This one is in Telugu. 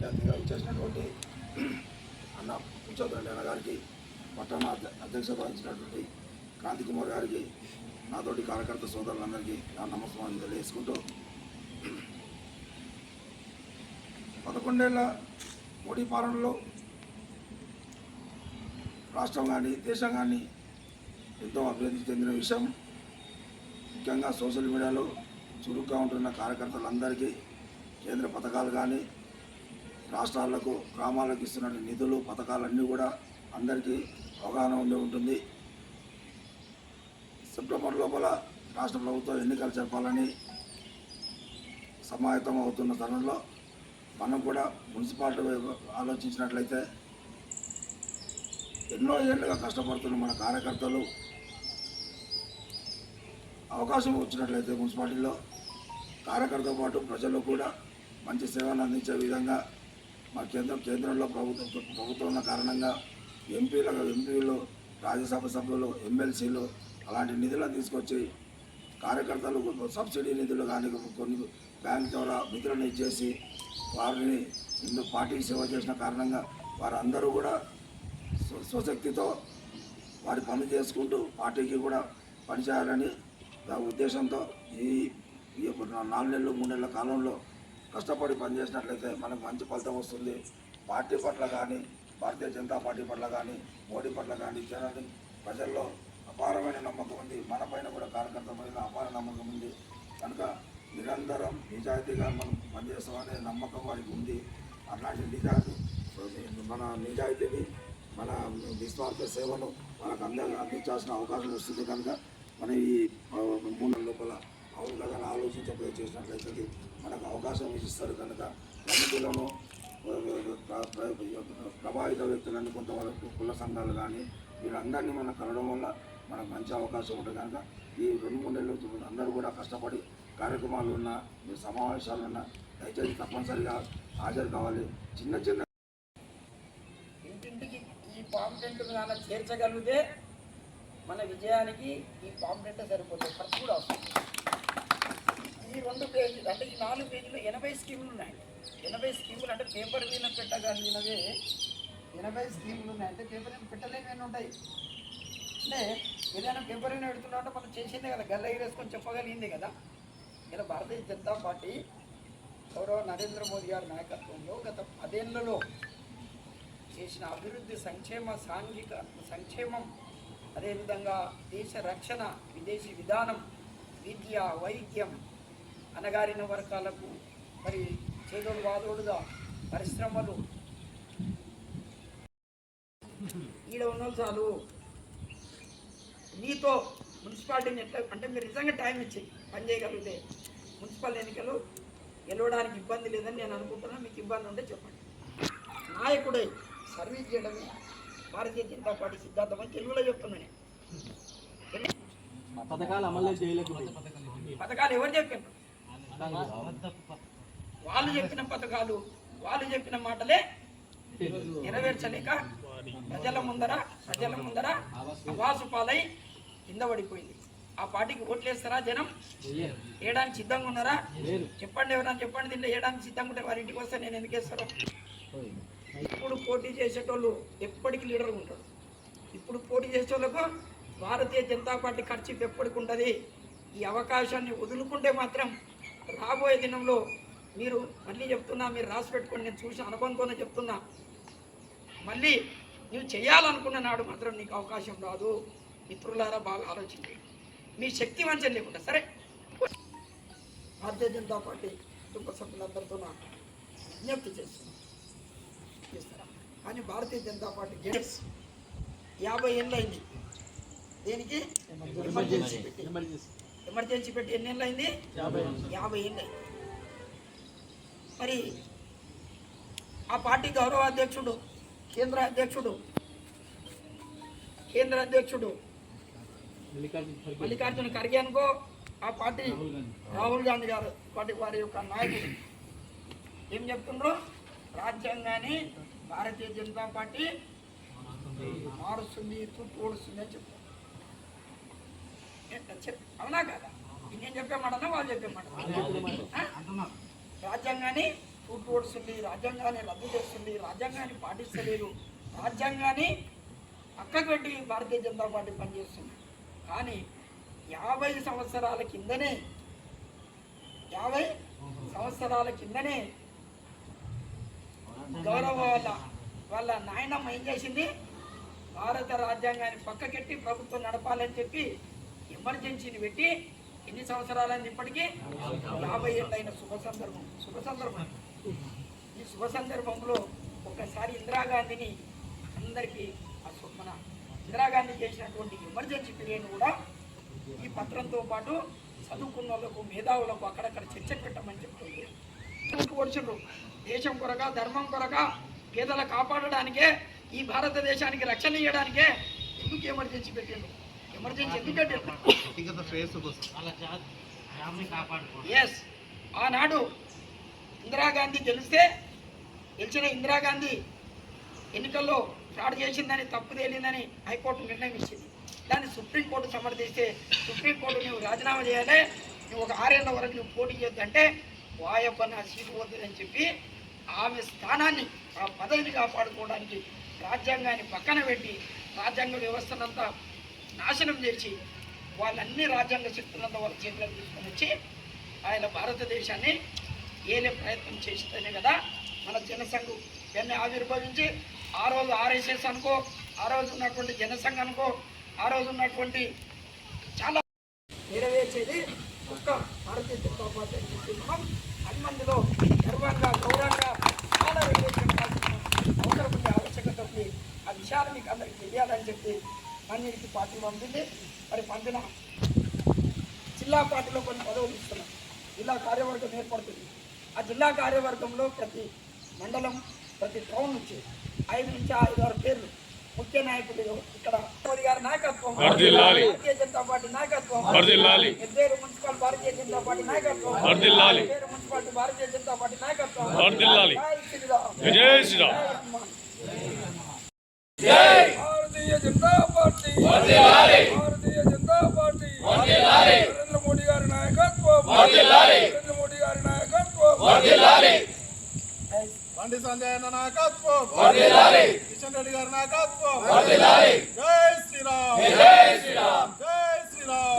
ముఖ్య అతిథిగా ఇచ్చేసినటువంటి అన్న పుచ్చోద్రెడ్డి అన్న గారికి పట్టణ అధ్య- అధ్యక్షత వహించినటువంటి కాంతి కుమార్ గారికి నాతోటి కార్యకర్త సోదరులందరికీ నా నమస్కారం తెలియజేసుకుంటూ పదకొండేళ్ళ మోడీ పాలనలో రాష్ట్రం కానీ దేశం కానీ ఎంతో అభివృద్ధి చెందిన విషయం. ముఖ్యంగా సోషల్ మీడియాలో చురుగ్గా ఉంటున్న కార్యకర్తలందరికీ కేంద్ర పథకాలు కానీ రాష్ట్రాలకు గ్రామాలకు ఇస్తున్న నిధులు పథకాలన్నీ కూడా అందరికీ అవగాహన ఉండి ఉంటుంది. సెప్టెంబర్ లోపల రాష్ట్ర ప్రభుత్వం ఎన్నికలు జరపాలని సమాయత్తం అవుతున్న తరుణంలో మనం కూడా మున్సిపాలిటీ ఆలోచించినట్లయితే ఎన్నో ఏళ్ళుగా కష్టపడుతున్న మన కార్యకర్తలు అవకాశం వచ్చినట్లయితే మున్సిపాలిటీలో కార్యకర్తతో పాటు ప్రజలు కూడా మంచి సేవలు అందించే విధంగా మా కేంద్రం కేంద్రంలో ప్రభుత్వం ప్రభుత్వం ఉన్న కారణంగా ఎంపీల ఎంపీలు రాజ్యసభ సభ్యులు ఎమ్మెల్సీలు అలాంటి నిధులను తీసుకొచ్చి కార్యకర్తలు సబ్సిడీ నిధులు కానీ కొన్ని బ్యాంక్ ద్వారా నిధులను ఇచ్చేసి వారిని ఇందు పార్టీకి సేవ చేసిన కారణంగా వారందరూ కూడా స్వశక్తితో వారి పనులు చేసుకుంటూ పార్టీకి కూడా పనిచేయాలని నా ఉద్దేశంతో ఈ ఈ యొక్క నాలుగు నెలలు మూడు నెలల కాలంలో కష్టపడి పనిచేసినట్లయితే మనకు మంచి ఫలితం వస్తుంది. పార్టీ పట్ల కానీ భారతీయ జనతా పార్టీ పట్ల కానీ మోడీ పట్ల కానీ జనాన్ని ప్రజల్లో అపారమైన నమ్మకం ఉంది. మన పైన కూడా కార్యకర్తమైన అపార నమ్మకం ఉంది. కనుక నిరంతరం నిజాయితీగా మనం పనిచేస్తామనే నమ్మకం వారికి ఉంది. అలాంటి నిజాయితీ మన నిజాయితీని మన నిస్వార్థ సేవను మనకు అందరికీ అందించాల్సిన అవకాశం వస్తుంది కనుక మన ఈ ఆ, మూడు నెలల లోపల అవును కదా అని ఆలోచించబోయే చేసినట్లయితే అది మనకు అవకాశం ఇస్తారు కనుక రైతులను ప్రభావిత వ్యక్తులను కొంతవరకు కుల సంఘాలు కానీ వీళ్ళందరినీ మనం కలవడం వల్ల మనకు మంచి అవకాశం ఉంటుంది కనుక ఈ రెండు మూడు నెలలు అందరూ కూడా కష్టపడి కార్యక్రమాలు ఉన్నా మీ సమావేశాలు ఉన్నా దయచేసి తప్పనిసరిగా హాజరు కావాలి. చిన్న చిన్న ఇంటింటికి ఈ పాంప్లెంట్ కానీ చేర్చగలిగితే మన విజయానికి ఈ పాంప్లెంట్ సరిపోతుంది. ఖర్చు కూడా అవసరం ఈ రెండు పేజీలు అంటే ఈ నాలుగు పేజీలు ఎనభై స్కీములు ఉన్నాయి. ఎనభై స్కీములు అంటే పేపర్ మీద పెట్టగలిగినవే ఎనభై స్కీములు ఉన్నాయి అంటే పేపర్ మీద పెట్టలేనివి ఉంటాయి? అంటే ఏదైనా పేపర్ మీద పెడుతున్నా అంటే మనం చేసిందే కదా గల్ల ఎగిరేసుకొని చెప్పగలిగిందే కదా. ఇలా భారతీయ జనతా పార్టీ గౌరవ నరేంద్ర మోదీ గారి నాయకత్వంలో గత పదేళ్ళలో చేసిన అభివృద్ధి సంక్షేమ సాంఘిక సంక్షేమం అదేవిధంగా దేశ రక్షణ విదేశీ విధానం విద్య వైద్యం అనగారిన వర్గాలకు మరి చేదోడు వాదోడుగా పరిశ్రమలు ఈడ ఉన్న చాలు. మీతో మున్సిపాలిటీని ఎట్లా అంటే మీరు నిజంగా టైం ఇచ్చి పని చేయగలిగితే మున్సిపల్ ఎన్నికలు గెలవడానికి ఇబ్బంది లేదని నేను అనుకుంటున్నా. మీకు ఇబ్బంది ఉంటే చెప్పండి. నాయకుడై సర్వీస్ చేయడమే భారతీయ జనతా పార్టీ సిద్ధాంతం అని తెలుగులో చెప్తున్నాను నేను. పథకాలు అమలు పథకాలు ఎవరు చెప్పారు? వాళ్ళు చెప్పిన పథకాలు వాళ్ళు చెప్పిన మాటలే నెరవేర్చలేక ప్రజల ముందర ప్రజల ముందర అవాసు పాలై కింద పడిపోయింది. ఆ పార్టీకి ఓట్లేస్తారా జనం? వేయడానికి సిద్ధంగా ఉన్నారా? చెప్పండి ఎవరైనా చెప్పండి దీంట్లో వేయడానికి సిద్ధంగా ఉంటే వారి ఇంటికి వస్తే నేను ఎందుకు ఇప్పుడు పోటీ చేసేటోళ్ళు ఎప్పటికీ లీడర్ ఉంటాడు ఇప్పుడు పోటీ చేసేటోళ్ళకు భారతీయ జనతా పార్టీ ఖర్చు ఎప్పటికి ఉంటుంది ఈ అవకాశాన్ని వదులుకుంటే మాత్రం రాబోయే దినంలో మీరు మళ్ళీ చెప్తున్నా మీరు రాసి పెట్టుకొని నేను చూసిన అనుభవంతోనే చెప్తున్నా. మళ్ళీ నువ్వు చేయాలనుకున్న నాడు మాత్రం నీకు అవకాశం రాదు. మిత్రులారా బాగా ఆలోచించండి. మీ శక్తి వంచన లేకుండా సరే? భారతీయ జనతా పార్టీ కుటుంబ సభ్యులందరితో విజ్ఞప్తి చేస్తున్నాను కానీ భారతీయ జనతా పార్టీ గెలిస్ యాభై ఏళ్ళు అయింది. దేనికి? ఎమర్జెన్సీ ఎమర్జెన్సీ పెట్టి ఎన్ని ఏళ్ళు. అయింది యాభై ఏళ్ళు. అయింది మరి ఆ పార్టీ గౌరవ అధ్యక్షుడు కేంద్ర అధ్యక్షుడు కేంద్ర అధ్యక్షుడు మల్లికార్జున ఖర్గే. అనుకో ఆ పార్టీ రాహుల్ గాంధీ. గారు పార్టీ వారి యొక్క నాయకుడు. ఏం చెప్తుండ్రు? రాజ్యాంగాన్ని భారతీయ జనతా పార్టీ మారుస్తుంది. తూర్పు ఓడుస్తుంది అని చెప్తారు అవునా కదా? నేను చెప్పే మాటనా వాళ్ళు చెప్పే మాట? రాజ్యాంగాన్ని తూట్లు ఓడుస్తుంది రాజ్యాంగాన్ని రద్దు చేస్తుంది రాజ్యాంగాన్ని పాటిస్తలేదు రాజ్యాంగాన్ని పక్కకు పెట్టి భారతీయ జనతా పార్టీ పనిచేస్తుంది. కానీ యాభై సంవత్సరాల కిందనే యాభై సంవత్సరాల కిందనే గౌరవ వాళ్ళ వాళ్ళ నాయనమ్మ ఏం చేసింది? భారత రాజ్యాంగాన్ని పక్కకెట్టి ప్రభుత్వం నడపాలని చెప్పి ఎమర్జెన్సీని పెట్టి ఎన్ని సంవత్సరాలైంది ఇప్పటికీ? యాభై ఏళ్ళైన శుభ సందర్భం. శుభ సందర్భం. ఈ శుభ సందర్భంలో ఒకసారి ఇందిరాగాంధీని అందరికీ ఆ సు- మన ఇందిరాగాంధీ చేసినటువంటి ఎమర్జెన్సీ పీరియడ్ కూడా ఈ పత్రంతో పాటు చదువుకున్న వాళ్ళకు మేధావులకు అక్కడక్కడ చర్చ పెట్టమని చెప్తుంది. ఓడిచిండ్రు దేశం కొరక ధర్మం కొరక పేదల కాపాడడానికే ఈ భారతదేశానికి రక్షణ ఇవ్వడానికే ఎందుకు ఎమర్జెన్సీ పెట్టిండ్రు పెట్టిండ్రు? వ్యక్తిగత శ్రేయస్సు కోసం ఎస్ ఆనాడు ఇందిరాగాంధీ గెలిస్తే గెలిచిన ఇందిరాగాంధీ ఎన్నికల్లో ఫ్రాడ్ చేసిందని తప్పు తేలిందని హైకోర్టు నిర్ణయం ఇచ్చింది దాన్ని సుప్రీంకోర్టు సమర్థిస్తే సుప్రీంకోర్టు నువ్వు రాజీనామా చేయాలి నువ్వు ఒక ఆరేళ్ళ వరకు నువ్వు పోటీ చేయొద్దంటే వాయప్ప నా సీటు వద్దని చెప్పి ఆమె స్థానాన్ని ఆ పదవిని కాపాడుకోవడానికి రాజ్యాంగాన్ని పక్కన పెట్టి రాజ్యాంగ వ్యవస్థనంతా నాశనం చేసి వాళ్ళన్ని రాజ్యాంగ శక్తులంతా వాళ్ళ చేతిలోకి తీసుకొని వచ్చి ఆయన భారతదేశాన్ని ఏలే ప్రయత్నం చేస్తేనే కదా మన జనసంఘం ఇవన్నీ ఆవిర్భవించి ఆ రోజు ఆర్ఎస్ఎస్ అనుకో ఆ రోజు ఉన్నటువంటి జనసంఘం అనుకో ఆ రోజు ఉన్నటువంటి చాలా నెరవేర్చేది ఒక్క భారతీయ జనతా పార్టీ అని చెప్పి మనం పది మందిలో గర్వంగా గౌరవంగా చాలా అవసరం ఉంది ఆవశ్యకత ఉంది ఆ విషయాలు మీకు అందరికి తెలియాలని చెప్పి మన్నికి పార్టీ పంపింది మరి పంపిన జిల్లా పార్టీలో కొన్ని పదవులు ఇస్తున్నాం జిల్లా కార్యవర్గం ఏర్పడుతుంది ఆ జిల్లా కార్యవర్గంలో ప్రతి మండలం ప్రతి టౌన్ నుంచి ఐదు నుంచి ఐదు ఆరు పేర్లు ముఖ్య నాయకులు ఇక్కడ మోదీ గారి నాయకత్వం. భారతీయ జనతా పార్టీ నాయకత్వం. ఎద్దేరు మున్సిపల్ భారతీయ జనతా పార్టీ నాయకత్వం. ఎద్దేరు మున్సిపాలిటీ భారతీయ జనతా పార్టీ నాయకత్వం. జై శ్రీరామ్. జై శ్రీరామ్. జనతా పార్టీ. భారతీయ జనతా పార్టీ. నరేంద్ర మోడీ గారి నాయకత్వం. నరేంద్ర మోడీ గారి నాయకత్వం. బండి సంజయ్ అన్న నాయకత్వం. కిషన్ రెడ్డి గారి నాయకత్వం. జై శ్రీరామ్. జై శ్రీరామ్. జై శ్రీరామ్.